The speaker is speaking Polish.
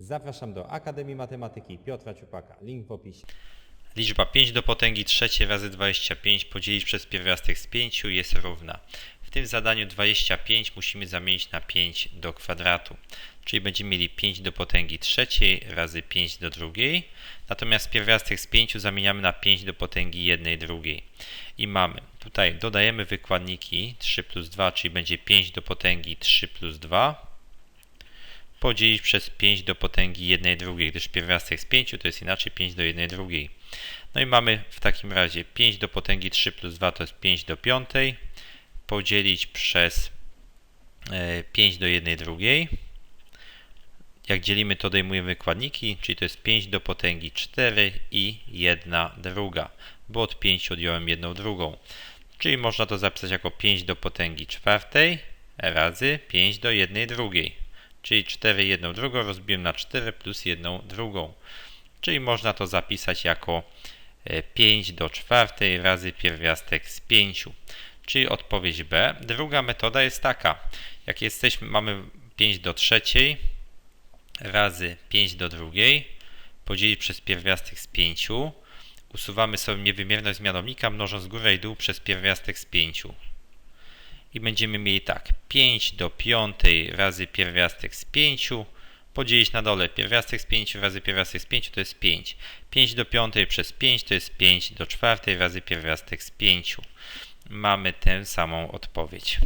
Zapraszam do Akademii Matematyki Piotra Ciupaka. Link w opisie. Liczba 5 do potęgi trzeciej razy 25 podzielić przez pierwiastek z 5 jest równa. W tym zadaniu 25 musimy zamienić na 5 do kwadratu. Czyli będziemy mieli 5 do potęgi trzeciej razy 5 do drugiej. Natomiast pierwiastek z 5 zamieniamy na 5 do potęgi jednej drugiej. I mamy tutaj dodajemy wykładniki 3 plus 2, czyli będzie 5 do potęgi 3 plus 2 podzielić przez 5 do potęgi 1 drugiej, gdyż pierwiastek z 5 to jest inaczej 5 do 1 drugiej. No i mamy w takim razie 5 do potęgi 3 plus 2 to jest 5 do 5, podzielić przez e, 5 do 1 drugiej. Jak dzielimy, to odejmujemy wykładniki, czyli to jest 5 do potęgi 4 i 1 druga, bo od 5 odjąłem 1 drugą. Czyli można to zapisać jako 5 do potęgi 4 razy 5 do 1 drugiej czyli 4 jedną drugą rozbiłem na 4 plus jedną drugą. Czyli można to zapisać jako e, 5 do 4 razy pierwiastek z 5. Czyli odpowiedź B. Druga metoda jest taka. Jak jesteśmy, mamy 5 do 3 razy 5 do drugiej podzielić przez pierwiastek z 5. Usuwamy sobie niewymierność z mianownika mnożąc górę i dół przez pierwiastek z 5 i będziemy mieli tak 5 do 5 razy pierwiastek z 5 podzielić na dole pierwiastek z 5 razy pierwiastek z 5 to jest 5 5 do 5 przez 5 to jest 5 do 4 razy pierwiastek z 5 mamy tę samą odpowiedź